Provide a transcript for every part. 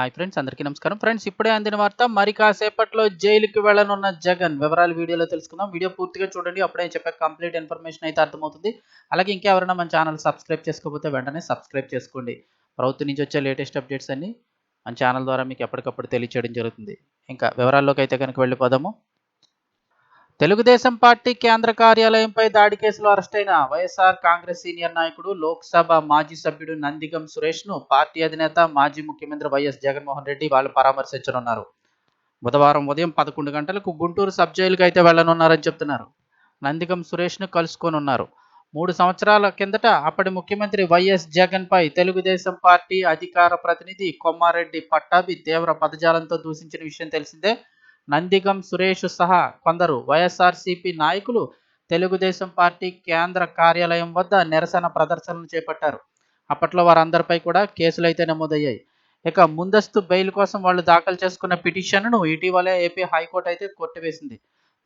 Hi friends అందరికీ నమస్కారం. Friends ఇప్పుడే అందిన వార్త మరి కాసేపట్లో జైలుకి వెళ్ళనున్న జగన్. వివరాలు వీడియోలో తెలుసుకుందాం. వీడియో పూర్తిగా చూడండి. అప్పుడే చెప్పే కంప్లీట్ ఇన్ఫర్మేషన్ అయితే అర్థమవుతుంది. అలాగే ఇంకెవరైనా మన ఛానల్ సబ్స్క్రైబ్ చేసుకోకపోతే వెంటనే సబ్స్క్రైబ్ చేసుకోండి. ప్రభుత్వం నుంచి వచ్చే లేటెస్ట్ అప్డేట్స్ అన్ని మన ఛానల్ ద్వారా మీకు ఎప్పటికప్పుడు తెలియచేయడం జరుగుతుంది. ఇంకా వివరాల్లోకి అయితే కనుక వెళ్ళిపోదాము. తెలుగుదేశం పార్టీ కేంద్ర కార్యాలయంపై దాడి కేసులో అరెస్ట్ అయిన వైఎస్ఆర్ కాంగ్రెస్ సీనియర్ నాయకుడు లోక్సభ మాజీ సభ్యుడు నందిగం సురేష్ను పార్టీ అధినేత మాజీ ముఖ్యమంత్రి వైఎస్ జగన్మోహన్ రెడ్డి వాళ్ళు పరామర్శించనున్నారు. బుధవారం ఉదయం పదకొండు గంటలకు గుంటూరు సబ్ జైలుకి అయితే వెళ్ళనున్నారని చెప్తున్నారు. నందిగం సురేష్ను కలుసుకోనున్నారు. మూడు సంవత్సరాల కిందట అప్పటి ముఖ్యమంత్రి వైఎస్ జగన్పై తెలుగుదేశం పార్టీ అధికార ప్రతినిధి కొమ్మారెడ్డి పట్టాభి తీవ్ర పదజాలంతో దూషించిన విషయం తెలిసిందే. నందిగం సురేష్ సహా కొందరు వైఎస్ఆర్సీపీ నాయకులు తెలుగుదేశం పార్టీ కేంద్ర కార్యాలయం వద్ద నిరసన ప్రదర్శనలు చేపట్టారు. అప్పట్లో వారందరిపై కూడా కేసులు అయితే నమోదయ్యాయి. ఇక ముందస్తు బెయిల్ కోసం వాళ్ళు దాఖలు చేసుకున్న పిటిషన్ను ఇటీవలే ఏపీ హైకోర్టు అయితే కొట్టివేసింది.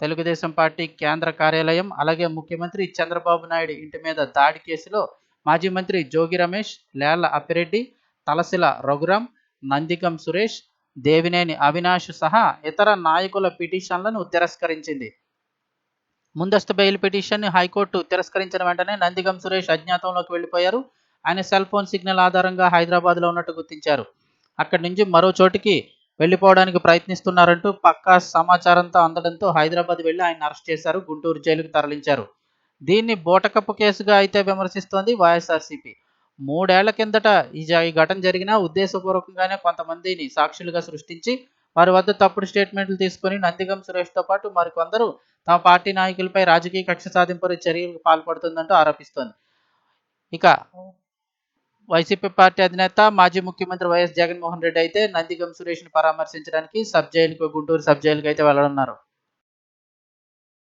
తెలుగుదేశం పార్టీ కేంద్ర కార్యాలయం అలాగే ముఖ్యమంత్రి చంద్రబాబు నాయుడు ఇంటి మీద దాడి కేసులో మాజీ మంత్రి జోగి రమేష్ లేళ్ళ అప్పిరెడ్డి తలసిల రఘురాం నందికం సురేష్ దేవినేని అవినాష్ సహా ఇతర నాయకుల పిటిషన్లను తిరస్కరించింది. ముందస్తు బెయిల్ పిటిషన్ హైకోర్టు తిరస్కరించిన వెంటనే నందిగం సురేష్ అజ్ఞాతంలోకి వెళ్ళిపోయారు. ఆయన సెల్ ఫోన్ సిగ్నల్ ఆధారంగా హైదరాబాద్లో ఉన్నట్టు గుర్తించారు. అక్కడి నుంచి మరో చోటికి వెళ్ళిపోవడానికి ప్రయత్నిస్తున్నారంటూ పక్కా సమాచారంతో అందడంతో హైదరాబాద్ వెళ్ళి ఆయన అరెస్ట్ చేశారు. గుంటూరు జైలుకు తరలించారు. దీన్ని బోటకప్పు కేసుగా అయితే విమర్శిస్తోంది వైఎస్ఆర్సీపీ. మూడేళ్ళ కిందట ఈ ఈ ఘటన జరిగినా ఉద్దేశపూర్వకంగానే కొంతమందిని సాక్షులుగా సృష్టించి వారి వద్ద తప్పుడు స్టేట్మెంట్లు తీసుకొని నందిగం సురేష్తో పాటు మరికొందరు తమ పార్టీ నాయకులపై రాజకీయ కక్ష సాధింపు చర్యలకు పాల్పడుతుందంటూ ఆరోపిస్తోంది. ఇక వైసీపీ పార్టీ అధినేత మాజీ ముఖ్యమంత్రి వైఎస్ జగన్మోహన్ రెడ్డి అయితే నందిగం సురేష్ని పరామర్శించడానికి సబ్ జైలుకు గుంటూరు సబ్ జైలుకు అయితే వెళ్ళనున్నారు.